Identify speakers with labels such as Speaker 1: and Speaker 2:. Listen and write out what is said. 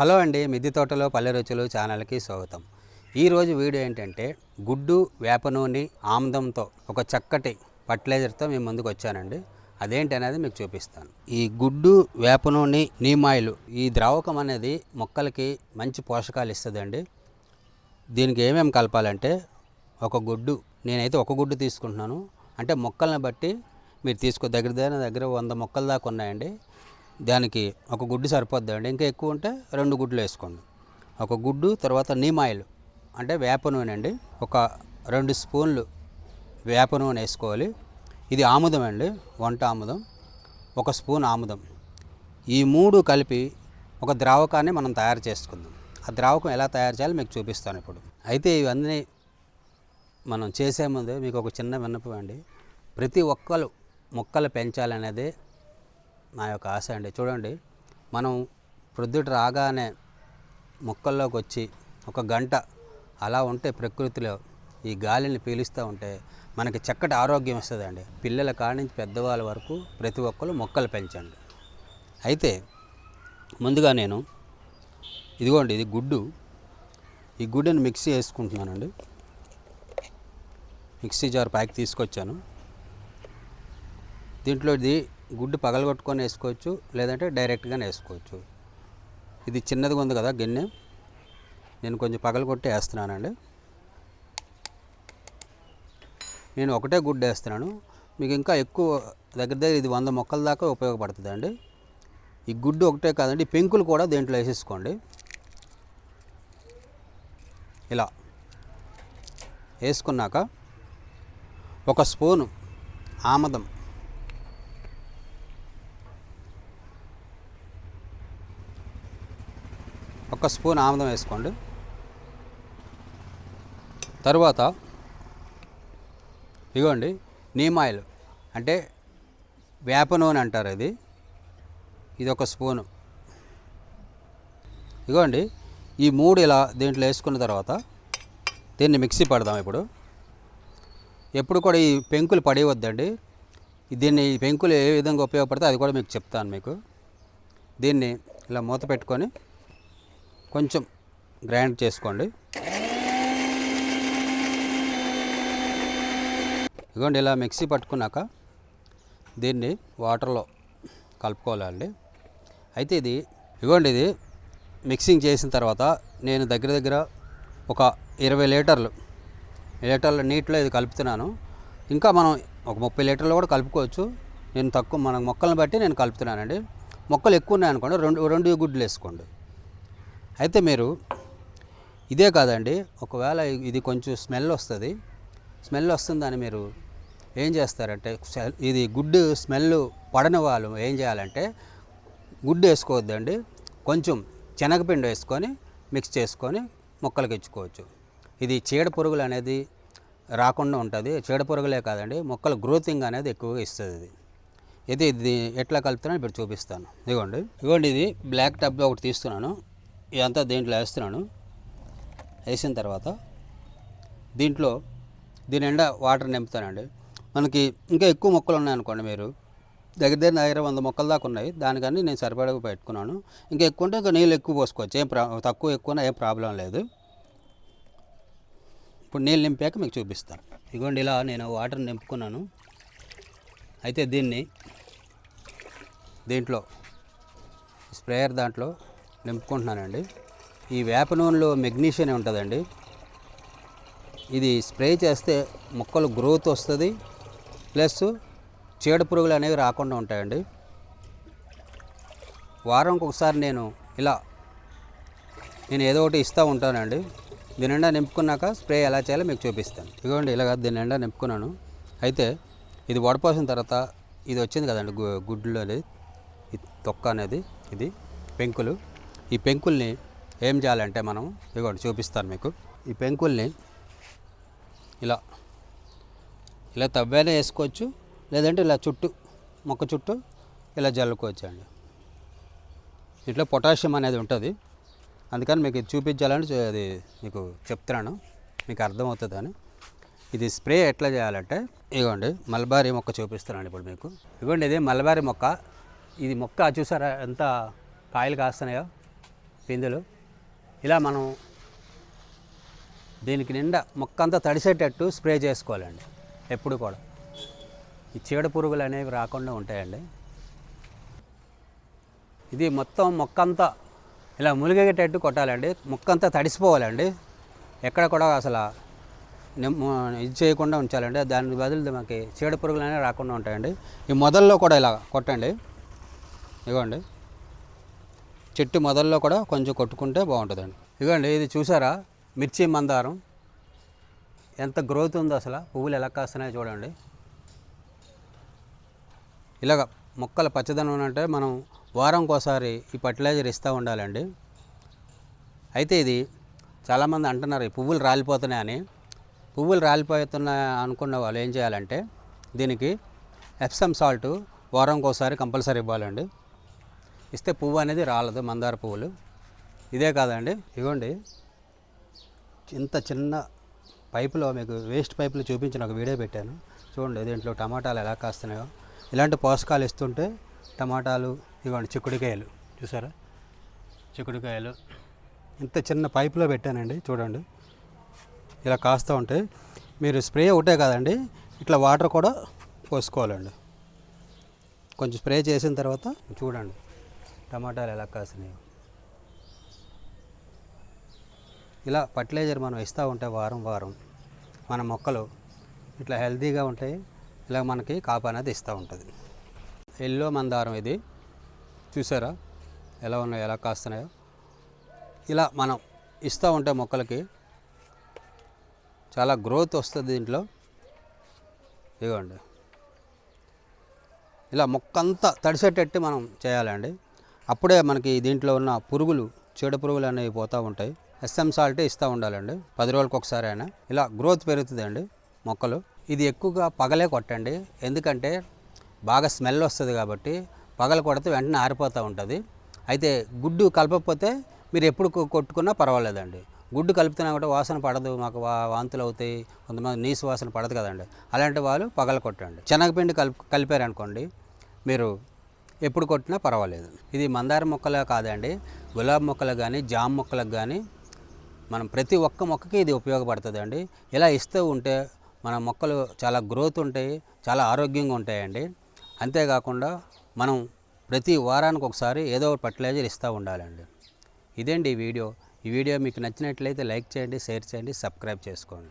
Speaker 1: Hello అండి మిద్దె తోటలో పల్లె రుచులు ఛానల్కి స్వాగతం. ఈరోజు వీడియో ఏంటంటే గుడ్డు వేప నూనె ఆముదంతో ఒక చక్కటి ఫర్టిలైజర్తో మేము ముందుకు వచ్చానండి. అదేంటి అనేది మీకు చూపిస్తాను. ఈ గుడ్డు వేప నూనె నీమాయిలు ఈ ద్రావకం అనేది మొక్కలకి మంచి పోషకాలు ఇస్తుందండి. దీనికి ఏమేమి కలపాలంటే ఒక గుడ్డు నేనైతే ఒక గుడ్డు తీసుకుంటున్నాను. అంటే మొక్కల్ని బట్టి మీరు తీసుకో దగ్గర దగ్గర దగ్గర వంద మొక్కల దాకా ఉన్నాయండి. దానికి ఒక గుడ్డు సరిపోద్దండి ఇంకా ఎక్కువ ఉంటే రెండు గుడ్లు వేసుకోండి. ఒక గుడ్డు తర్వాత నీమాయిల్ అంటే వేప నూనె అండి. ఒక రెండు స్పూన్లు వేప నూనె వేసుకోవాలి. ఇది ఆముదం అండి వంట ఆముదం. ఒక స్పూన్ ఆముదం. ఈ మూడు కలిపి ఒక ద్రావకాన్ని మనం తయారు చేసుకుందాం. ఆ ద్రావకం ఎలా తయారు చేయాలో మీకు చూపిస్తాను ఇప్పుడు. అయితే ఇవన్నీ మనం చేసే ముందు మీకు ఒక చిన్న విన్నపం అండి. ప్రతి ఒక్కరు మొక్కలు పెంచాలనేది నా యొక్క ఆశ అండి. చూడండి మనం ప్రొద్దుట రాగానే మొక్కల్లోకి వచ్చి ఒక గంట అలా ఉంటే ప్రకృతిలో ఈ గాలిని పీలుస్తూ ఉంటే మనకి చక్కటి ఆరోగ్యం వస్తుందండి. పిల్లల కాడి నుంచి పెద్దవాళ్ళ వరకు ప్రతి ఒక్కరు మొక్కలు పెంచండి. అయితే ముందుగా నేను ఇదిగోండి ఇది గుడ్డు. ఈ గుడ్డుని మిక్సీ వేసుకుంటున్నానండి. మిక్సీ జార్ ప్యాక్ తీసుకొచ్చాను. దీంట్లో ఇది గుడ్డు పగలగొట్టుకొని వేసుకోవచ్చు లేదంటే డైరెక్ట్గానే వేసుకోవచ్చు. ఇది చిన్నదిగా ఉంది కదా గిన్నె. నేను కొంచెం పగలగొట్టి వేస్తున్నానండి. నేను ఒకటే గుడ్డు వేస్తున్నాను. మీకు ఇంకా ఎక్కువ దగ్గర దగ్గర ఇది వంద మొక్కల దాకా ఉపయోగపడుతుందండి. ఈ గుడ్డు ఒకటే కాదండి పెంకులు కూడా దీంట్లో వేసేసుకోండి. ఇలా వేసుకున్నాక ఒక స్పూను ఆమదం ఒక స్పూన్ ఆముదం వేసుకోండి. తరువాత ఇగోండి నీమ్ ఆయిల్ అంటే వేప నూనె అంటారు ఇది. ఇది ఒక స్పూను. ఇగోండి ఈ మూడు ఇలా దీంట్లో వేసుకున్న తర్వాత దీన్ని మిక్సీ పడదాం ఇప్పుడు. ఎప్పుడు కూడా ఈ పెంకులు పడేయవద్దండి దీన్ని ఈ పెంకులు ఏ విధంగా ఉపయోగపడితే అది కూడా మీకు చెప్తాను మీకు. దీన్ని ఇలా మూత పెట్టుకొని కొంచెం గ్రైండ్ చేసుకోండి. ఇదిగోండి ఇలా మిక్సీ పట్టుకున్నాక దీన్ని వాటర్లో కలుపుకోవాలండి. అయితే ఇది ఇదిగోండి ఇది మిక్సింగ్ చేసిన తర్వాత నేను దగ్గర దగ్గర ఒక ఇరవై లీటర్లు లీటర్ల నీటిలో ఇది కలుపుతున్నాను. ఇంకా మనం ఒక ముప్పై లీటర్లు కూడా కలుపుకోవచ్చు. నేను తక్కువ మన మొక్కలను బట్టి నేను కలుపుతున్నానండి. మొక్కలు ఎక్కువ ఉన్నాయనుకోండి రెండు రెండు గుడ్లు వేసుకోండి. అయితే మీరు ఇదే కాదండి ఒకవేళ ఇది కొంచెం స్మెల్ వస్తుంది స్మెల్ వస్తుందని మీరు ఏం చేస్తారంటే ఇది గుడ్డు స్మెల్ పడని వాళ్ళు ఏం చేయాలంటే గుడ్డు వేసుకోవద్దండి కొంచెం శనగపిండి వేసుకొని మిక్స్ చేసుకొని మొక్కలకి ఇచ్చుకోవచ్చు. ఇది చీడ పురుగులు అనేది రాకుండా ఉంటుంది చీడ పురుగులే కాదండి మొక్కల గ్రోతింగ్ అనేది ఎక్కువగా ఇస్తుంది ఇది. ఇది ఇది ఎట్లా కలుపుతానో ఇప్పుడు చూపిస్తాను. ఇదిగోండి ఇదిగోండి ఇది బ్లాక్ టబ్ ఒకటి తీస్తున్నాను. ఇదంతా దీంట్లో వేస్తున్నాను. వేసిన తర్వాత దీంట్లో దీని ఎండా వాటర్ నింపుతానండి. మనకి ఇంకా ఎక్కువ మొక్కలు ఉన్నాయనుకోండి మీరు. దగ్గర దగ్గర దగ్గర వంద మొక్కల దాకా ఉన్నాయి. దానికని నేను సరిపడా పెట్టుకున్నాను. ఇంకా ఎక్కువ ఉంటే ఇంకా నీళ్ళు ఎక్కువ పోసుకోవచ్చు. ఏం ప్రా తక్కువ ఎక్కువ ఏం ప్రాబ్లం లేదు. ఇప్పుడు నీళ్ళు నింపాక మీకు చూపిస్తాను. ఇదిగోండి ఇలా నేను వాటర్ నింపుకున్నాను. అయితే దీన్ని దీంట్లో స్ప్రేయర్ దాంట్లో నింపుకుంటున్నానండి. ఈ వేప నూనెలో మెగ్నీషియం ఉంటుందండి. ఇది స్ప్రే చేస్తే మొక్కలు గ్రోత్ వస్తుంది. ప్లస్ చీడ పురుగులు అనేవి రాకుండా ఉంటాయండి. వారంకి ఒకసారి నేను ఇలా నేను ఏదో ఒకటి ఇస్తూ ఉంటానండి. దీని నిండా నింపుకున్నాక స్ప్రే ఎలా చేయాలో మీకు చూపిస్తాను. ఇదిగోండి ఇలాగ దీని నిండా నింపుకున్నాను. అయితే ఇది వడపోసిన తర్వాత ఇది వచ్చింది కదండి గుడ్లు అనేది ఈ తొక్క అనేది ఇది పెంకులు. ఈ పెంకుల్ని ఏం చేయాలంటే మనం ఇదిగోండి చూపిస్తాను మీకు. ఈ పెంకుల్ని ఇలా ఇలా తవ్వేనే వేసుకోవచ్చు లేదంటే ఇలా చుట్టూ మొక్క చుట్టూ ఇలా జల్లుకోవచ్చు అండి. ఇట్లా పొటాషియం అనేది ఉంటుంది. అందుకని మీకు చూపించాలని అది మీకు చెప్తున్నాను. మీకు అర్థమవుతుందని ఇది స్ప్రే ఎట్లా చేయాలంటే ఇదిగోండి మల్బారీ మొక్క చూపిస్తున్నాను ఇప్పుడు మీకు. ఇదిగోండి ఇది మల్బారీ మొక్క. ఇది మొక్క చూసారా ఎంత కాయలు కాస్తున్నాయో? పిందులు. ఇలా మనం దీనికి నిండా మొక్క అంతా తడిసేటట్టు స్ప్రే చేసుకోవాలండి ఎప్పుడు కూడా. ఈ చీడ పురుగులు అనేవి రాకుండా ఉంటాయండి. ఇది మొత్తం మొక్క అంతా ఇలా ములిగేటట్టు కొట్టాలండి మొక్క అంతా తడిసిపోవాలండి. ఎక్కడ కూడా అసలు ఇది చేయకుండా ఉంచాలండి. దాని బదులు మనకి చీడ పురుగులు అనేవి రాకుండా ఉంటాయండి. ఈ మొదల్లో కూడా ఇలా కొట్టండి. ఇగోండి. చెట్టు మొదల్లో కూడా కొంచెం కొట్టుకుంటే బాగుంటుందండి. ఇగోండి ఇది చూసారా? మిర్చి మందారం. ఎంత గ్రోత్ ఉందో అసలు. పువ్వులు ఎలా కాస్తున్నాయో చూడండి. ఇలాగ మొక్కల పచ్చదనం అంటే మనం వారంకోసారి ఈ ఫర్టిలైజర్ ఇస్తూ ఉండాలండి. అయితే ఇది చాలామంది అంటున్నారు ఈ పువ్వులు రాలిపోతున్నాయని పువ్వులు రాలిపోతున్నాయి అనుకున్న వాళ్ళు ఏం చేయాలంటే దీనికి ఎప్సమ్ సాల్ట్ వారంకోసారి కంపల్సరీ ఇవ్వాలండి. ఇస్తే పువ్వు అనేది రాలదు మందార పువ్వులు. ఇదే కాదండి ఇగోండి. ఇంత చిన్న పైపులో మీకు వేస్ట్ పైపులు చూపించిన ఒక వీడియో పెట్టాను. చూడండి దీంట్లో టమాటాలు ఎలా కాస్తున్నాయో. ఇలాంటి పోషకాలు ఇస్తుంటే టమాటాలు ఇవ్వండి చిక్కుడుకాయలు. చూసారా? చిక్కుడుకాయలు. ఇంత చిన్న పైపులో పెట్టానండి చూడండి. ఇలా కాస్తూ ఉంటే మీరు స్ప్రే ఒకటే కాదండి ఇట్లా వాటర్ కూడా పోసుకోవాలండి. కొంచెం స్ప్రే చేసిన తర్వాత చూడండి. టమాటాలు ఎలా కాసినాయి. ఇలా ఫర్టిలైజర్ మనం ఇస్తూ ఉంటే వారం వారం మన మొక్కలు ఇట్లా హెల్తీగా ఉంటాయి ఇలా మనకి కాపు అనేది ఇస్తూ ఉంటుంది. ఎల్లో మందారం ఇది. చూసారా? ఎలా ఉన్నాయో ఎలా కాస్తున్నాయో. ఇలా మనం ఇస్తూ ఉంటే మొక్కలకి చాలా గ్రోత్ వస్తుంది దీంట్లో. ఇదిగోండి. ఇలా మొక్క అంతా తడిసేటట్టు మనం చేయాలండి. అప్పుడే మనకి దీంట్లో ఉన్న పురుగులు చీడ పురుగులు అనేవి పోతూ ఉంటాయి. ఎస్ఎం సాల్టే ఇస్తూ ఉండాలండి. పది రోజులకు ఒకసారి అయినా. ఇలా గ్రోత్ పెరుగుతుందండి మొక్కలు. ఇది ఎక్కువగా పగలే కొట్టండి. ఎందుకంటే బాగా స్మెల్ వస్తుంది కాబట్టి పగలు కొడితే వెంటనే ఆరిపోతూ ఉంటుంది. అయితే గుడ్డు కలపకపోతే మీరు ఎప్పుడు కొట్టుకున్నా పర్వాలేదండి. గుడ్డు కలుపుతున్నా కూడా వాసన పడదు. మాకు వా- వాంతులు అవుతాయి. కొంతమంది నీసు వాసన పడదు కదండి. అలాంటి వాళ్ళు పగల కొట్టండి. శనగపిండి కలుపు కలిపారనుకోండి మీరు ఎప్పుడు కొట్టినా పర్వాలేదు. ఇది మందార మొక్కలే కాదండి. గులాబీ మొక్కలకు కానీ జామ మొక్కలకు కానీ మనం ప్రతి ఒక్క మొక్కకి ఇది ఉపయోగపడుతుందండి. ఇలా ఇస్తూ ఉంటే మన మొక్కలు చాలా గ్రోత్ ఉంటాయి చాలా ఆరోగ్యంగా ఉంటాయండి. అంతేకాకుండా మనం ప్రతి వారానికి ఒకసారి ఏదో ఒక ఫర్టిలైజర్ ఇస్తూ ఉండాలండి. ఇదేంటి ఈ వీడియో. ఈ వీడియో మీకు నచ్చినట్లయితే లైక్ చేయండి షేర్ చేయండి సబ్స్క్రైబ్ చేసుకోండి.